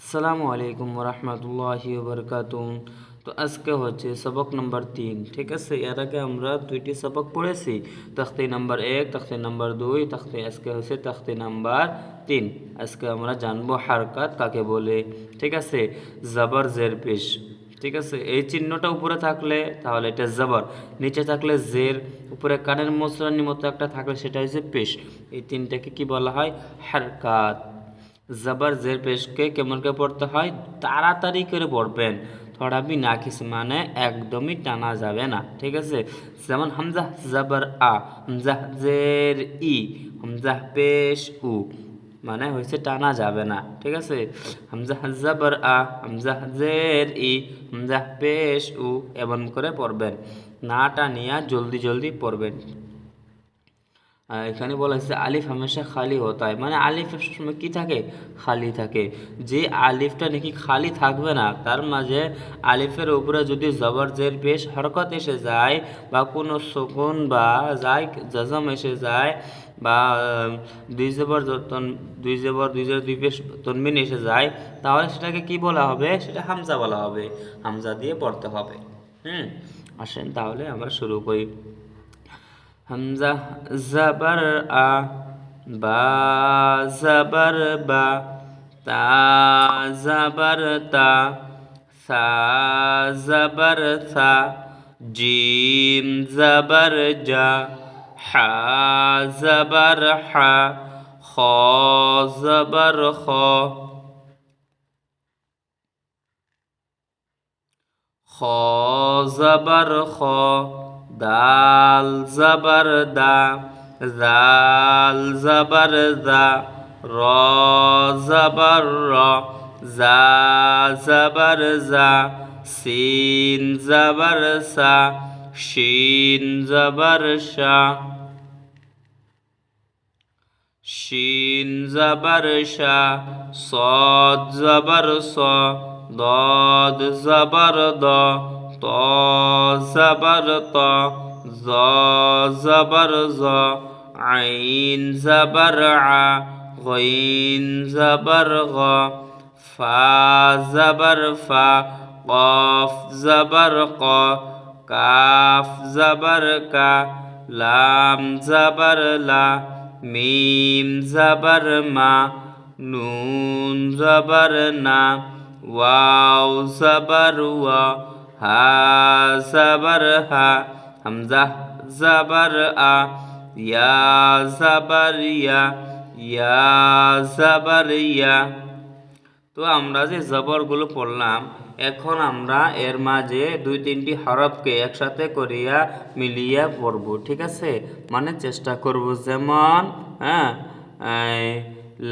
আসসালামু আলাইকুম রহমতুল্লাহি বরকাতুম তো আজকে হচ্ছে সবক নম্বর তিন, ঠিক আছে? এর আগে আমরা দুইটি সবক পড়েছি, তখতি নাম্বার এক, তখতি নাম্বার দুই, তখতি আজকে হচ্ছে তখতি নাম্বার তিন। আজকে আমরা জানব হারকাত কাকে বলে, ঠিক আছে? জবর, জের, পেশ, ঠিক আছে? এই চিহ্নটা উপরে থাকলে, তাহলে এটা জবর। নিচে থাকলে জের, উপরে কানের মোসরানির মতো একটা থাকলে সেটা হচ্ছে পেশ। এই তিনটাকে কি বলা হয়? হারকাত। জবর জের পেশকে কেমন করে পড়তে হয় তাড়াতাড়ি করে পড়বেন থোড়া বি না কিস মানে একদমই টানা যাবে না, ঠিক আছে? যেমন হামজা জবর আ, হামজা জের ই, হামজা পেশ উ মানে হয়েছে টানা যাবে না, ঠিক আছে? হামজা জবর আ, হামজা জের ই, হামজা পেশ উ, এমন করে পড়বেন না টানিয়া জলদি জলদি পড়বেন এখানে বলা হয়েছে আলিফ হামেশা খালি হতা হয় মানে আলিফ সবসময় কী থাকে? খালি থাকে। যে আলিফটা নাকি খালি থাকবে না, তার মাঝে আলিফের উপরে যদি জবর জের পেশ হরকত এসে যায় বা কোনো শকুন বা যায় জজম এসে যায় বা দুই জবর দুই জবর দুই জবর, দুই পেশ তনমিন এসে যায়, তাহলে সেটাকে কি বলা হবে? সেটা হামজা বলা হবে। হামজা দিয়ে পড়তে হবে। হুম, আসেন তাহলে আমরা শুরু করি। হামজা জবর আ, বা জবর বা, তা জবর তা, সা জবর সা, জিম জবর জা, হা জবর হা, খ জবর খ। খ জবর খ। দাল জাবার দা, জাল জাবার দা, র জাবার র, জা জাবার জা, সিন জাবার সা, শিন জাবার সা। শিন জাবার সা, সদ জাবার স, দদ জাবার দ। ত জবর ত জ জবর জ আইন জবর আ غين زبر غ فا زبر فا قاف زبر ق কাফ জবর কা লাম জবর লা মিম জবর মা নুন জবর না ওয়াও জবর ওয়া হা জবর হা হামজা জবর আ ইয়া জবর ইয়া ইয়া জবর ইয়া তো আমরা যে জবরগুলো পড়লাম, এখন আমরা এর মাঝে দুই তিনটি হরফকে একসাথে করিয়া মিলিয়া পড়ব, ঠিক আছে? মানে চেষ্টা করব যেমন হ্যাঁ?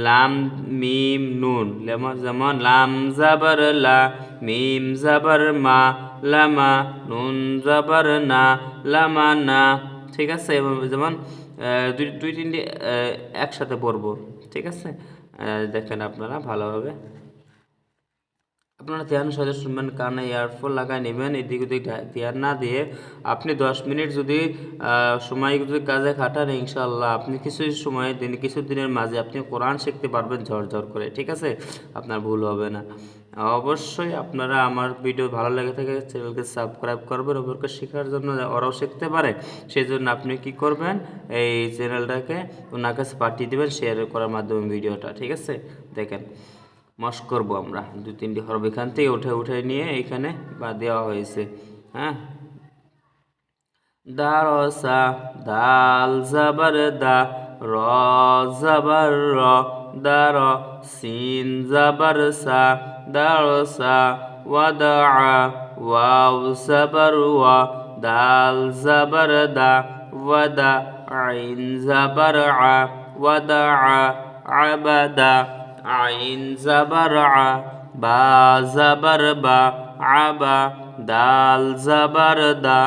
লাম, মিম, নুন যেমন, লাম, জাবর, লা, মিম, জাবর, মা লামা নুন জাবার না, লামা না, ঠিক আছে? যেমন দুই দুই, তিনটি একসাথে পড়ব ঠিক আছে? দেখেন আপনারা ভালোভাবে। আপনারা ধ্যান সাথে শুনবেন, কানে ইয়ারফোন লাগাই নেবেন, এদিক ওদিক ধ্যান না দিয়ে আপনি দশ মিনিট যদি সময় যদি কাজে খাটান ইনশাল্লাহ আপনি কিছু সময় দিন, কিছু দিনের মাঝে আপনি কোরআন শিখতে পারবেন ঝরঝর করে, ঠিক আছে? আপনার ভুল হবে না। অবশ্যই আপনারা আমার ভিডিও ভালো লেগে থাকে, চ্যানেলকে সাবস্ক্রাইব করবেন ওদেরকে শেখার জন্য ওরাও শিখতে পারে। সেই জন্য আপনি কি করবেন, এই চ্যানেলটাকে ওনার কাছে পাঠিয়ে দেবেন শেয়ার করার মাধ্যমে ভিডিওটা, ঠিক আছে? দেখেন। মশ করব আমরা। দু, তিনটি হরফ এখান থেকে উঠে উঠে নিয়ে এখানে বা দেওয়া হয়েছে হ্যাঁ? দারসা, দাল জবর দা, র জবর র, দার, সিন জবর সা, দারসা, ওয়াদা, ওয়াও জবর ওয়া, দাল জবর দা, ওয়াদা, আইন জবর আ, ওয়াদা, আবাদা। আইন জবর আ, বা জবর বা, আবা, দাল জবর দা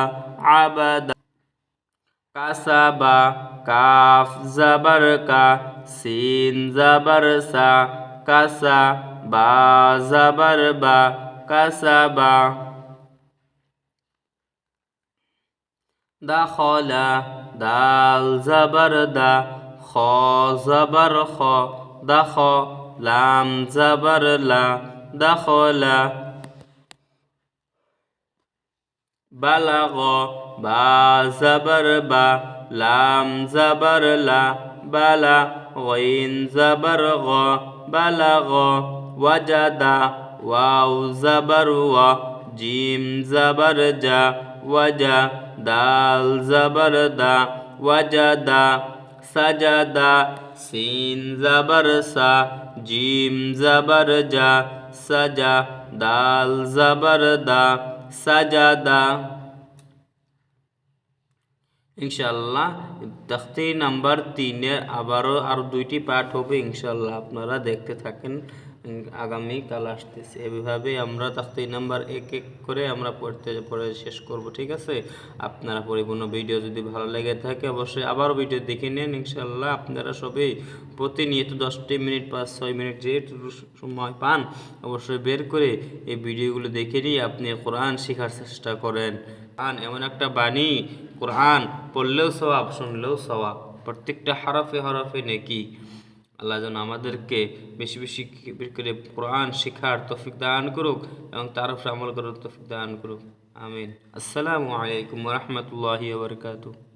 আবাদা কাসাবা কাফ জবর কা, সিন জবর সা, কাসা বা জবর বা কাসাবা দখলা, দাল জবর দা, খ জবর খ, দখ লাম জাবার লা দাখলা। বালাগ বা জাবার বা, লাম জাবার লা বালা, গইন জাবার গ বালাগ। ওয়াজাদা ওয়াও জাবার ওয়া, জিম জাবার জা ওয়াজা, দাল জাবার দা ওয়াজাদা, সাজাদা, সিন জাবার সা জিম জাবার জা সাজা, দাল জাবার দা সাজাদা ইনশাল্লাহ তখতি নাম্বার তিনের আবারও আরও দুইটি পাঠ হবে ইনশাল্লাহ আপনারা দেখতে থাকেন। উম, আগামী কাল আসতেছে। এভাবে আমরা তখতি নাম্বার এক এক করে আমরা পড়তে পড়ে শেষ করব ঠিক আছে? আপনারা পরিপূর্ণ ভিডিও যদি ভালো লেগে থাকে অবশ্যই আবারও ভিডিও দেখে নেন ইনশাল্লাহ আপনারা সবাই প্রতিনিয়ত দশটি মিনিট পাঁচ ছয় মিনিট যেটুকু সময় পান অবশ্যই বের করে এই ভিডিওগুলো দেখে নিয়ে আপনি কোরআন শেখার চেষ্টা করেন। কোরআন এমন একটা বাণী কোরআন পড়লেও সওয়াব শুনলেও সওয়াব। প্রত্যেকটা হরফে হরফে নেকি। আল্লাহ যেন আমাদেরকে বেশি বেশি করে কোরআন শেখার তফিক দান করুক এবং তার উপরে আমল করার তফিক দান করুক। আমিন। আসসালামু আলাইকুম রহমতুল্লাহি ওবরকাতুহ